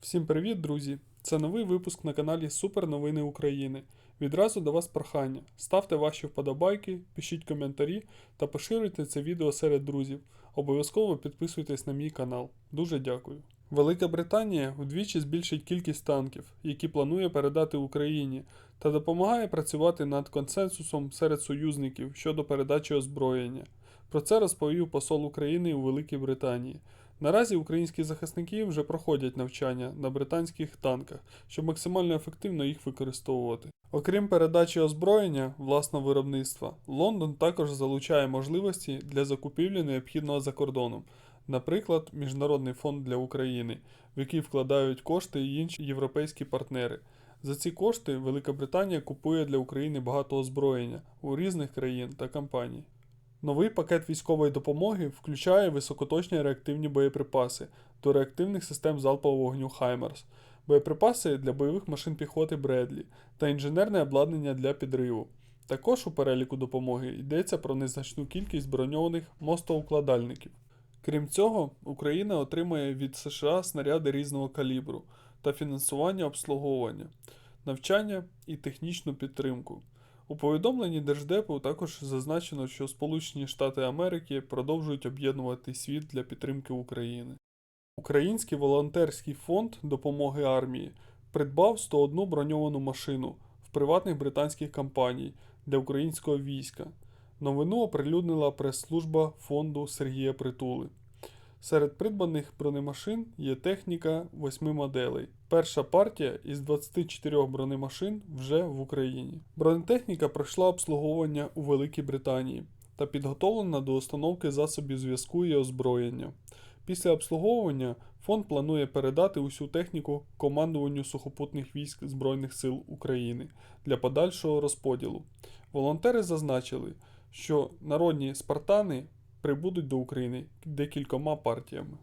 Всім привіт, друзі! Це новий випуск на каналі Супер Новини України. Відразу до вас прохання. Ставте ваші вподобайки, пишіть коментарі та поширюйте це відео серед друзів. Обов'язково підписуйтесь на мій канал. Дуже дякую. Велика Британія вдвічі збільшить кількість танків, які планує передати Україні, та допомагає працювати над консенсусом серед союзників щодо передачі озброєння. Про це розповів посол України у Великій Британії. Наразі українські захисники вже проходять навчання на британських танках, щоб максимально ефективно їх використовувати. Окрім передачі озброєння власного виробництва, Лондон також залучає можливості для закупівлі необхідного за кордоном, наприклад, Міжнародний фонд для України, в який вкладають кошти і інші європейські партнери. За ці кошти Велика Британія купує для України багато озброєння у різних країн та компаній. Новий пакет військової допомоги включає високоточні реактивні боєприпаси до реактивних систем залпового вогню Хаймерс, боєприпаси для бойових машин піхоти Бредлі та інженерне обладнання для підриву. Також у переліку допомоги йдеться про незначну кількість броньованих мостоукладальників. Крім цього, Україна отримає від США снаряди різного калібру та фінансування обслуговування, навчання і технічну підтримку. У повідомленні Держдепу також зазначено, що Сполучені Штати Америки продовжують об'єднувати світ для підтримки України. Український волонтерський фонд допомоги армії придбав 101 броньовану машину в приватних британських компаній для українського війська. Новину оприлюднила прес-служба фонду Сергія Притули. Серед придбаних бронемашин є техніка 8 моделей. Перша партія із 24 бронемашин вже в Україні. Бронетехніка пройшла обслуговування у Великій Британії та підготовлена до установки засобів зв'язку і озброєння. Після обслуговування фонд планує передати усю техніку командуванню сухопутних військ Збройних сил України для подальшого розподілу. Волонтери зазначили, що народні спартани прибудуть до України декількома партіями.